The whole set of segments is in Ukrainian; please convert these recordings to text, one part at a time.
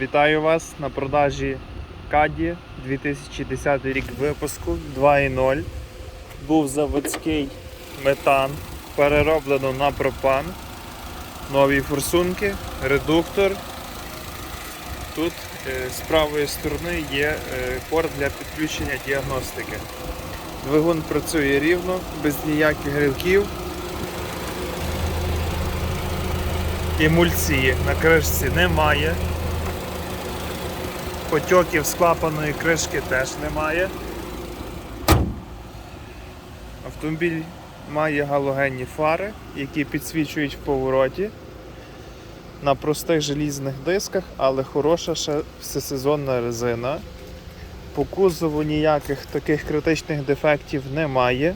Вітаю вас на продажі Каді 2010 рік випуску 2.0. Був заводський метан, перероблено на пропан. Нові форсунки, редуктор. Тут е, з правої сторони є е, порт для підключення діагностики. Двигун працює рівно, без ніяких гривків. Емульсії на кришці немає. Потьоків з клапаної кришки теж немає. Автомобіль має галогенні фари, які підсвічують в повороті на простих желізних дисках, але хороша ще всесезонна резина. По кузову ніяких таких критичних дефектів немає.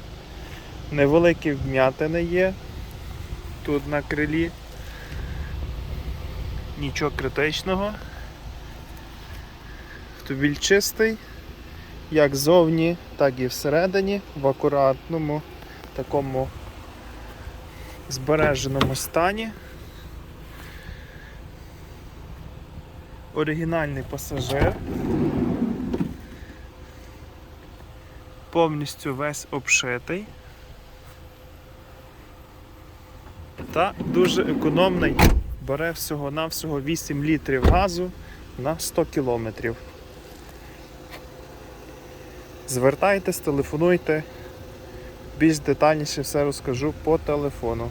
Невеликі вм'ятини є тут на крилі. Нічого критичного. Автомобіль як ззовні, так і всередині, в акуратному, такому збереженому стані. Оригінальний пасажир. Повністю весь обшитий. Та дуже економний. Бере всього-навсього 8 літрів газу на 100 кілометрів. Звертайтесь, телефонуйте. Більш детальніше все розкажу по телефону.